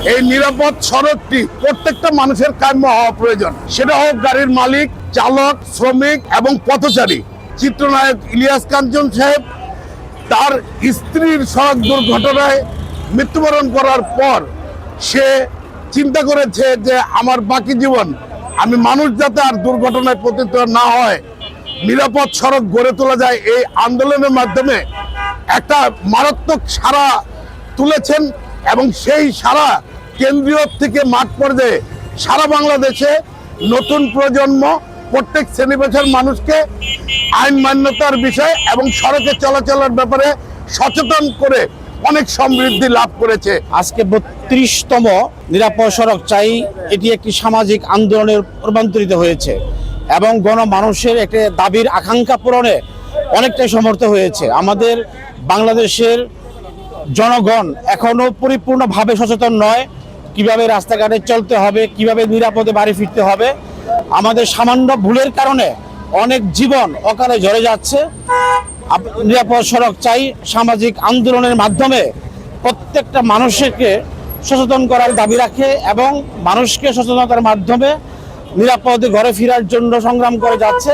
এই নিরাপদ সড়কটি প্রত্যেকটা মানুষের কাম্য হওয়া প্রয়োজন। সেটা হোক গাড়ির মালিক, চালক, শ্রমিক এবং পথচারী। চিত্রনায়ক ইলিয়াস কাঞ্চন সাহেব, তার স্ত্রীর সড়ক দুর্ঘটনায় মৃত্যুবরণ করার পর সে চিন্তা করেছে যে আমার বাকি জীবন, আমি মানুষ যাতে আর দুর্ঘটনায় পতিত না হয়, নিরাপদ সড়ক গড়ে তোলা যায়। এই আন্দোলনের মাধ্যমে একটা মারাত্মক সারা তুলেছেন এবং সেই সারা কেন্দ্রীয় থেকে মাঠ পর্যায়ে সারা বাংলাদেশে নতুন প্রজন্ম প্রত্যেক শ্রেণি মানুষকে আইন মান্যতার বিষয় এবং সড়কে চলাচলের ব্যাপারে সচেতন করে অনেক সমৃদ্ধি লাভ করেছে। আজকে বত্রিশতম নিরাপদ সড়ক চাই, এটি একটি সামাজিক আন্দোলনের রূপান্তরিত হয়েছে এবং গণমানুষের একটি দাবির আকাঙ্ক্ষা পূরণে অনেকটাই সমর্থ হয়েছে। আমাদের বাংলাদেশের জনগণ এখনও পরিপূর্ণভাবে সচেতন নয় কীভাবে রাস্তাঘাটে চলতে হবে, কীভাবে নিরাপদে বাড়ি ফিরতে হবে, আমাদের সামান্য ভুলের কারণে অনেক জীবন অকালে ঝরে যাচ্ছে। নিরাপদ সড়ক চাই সামাজিক আন্দোলনের মাধ্যমে প্রত্যেকটা মানুষকে সচেতন করার দাবি রাখে এবং মানুষকে সচেতনতার মাধ্যমে নিরাপদে ঘরে ফেরার জন্য সংগ্রাম করে যাচ্ছে।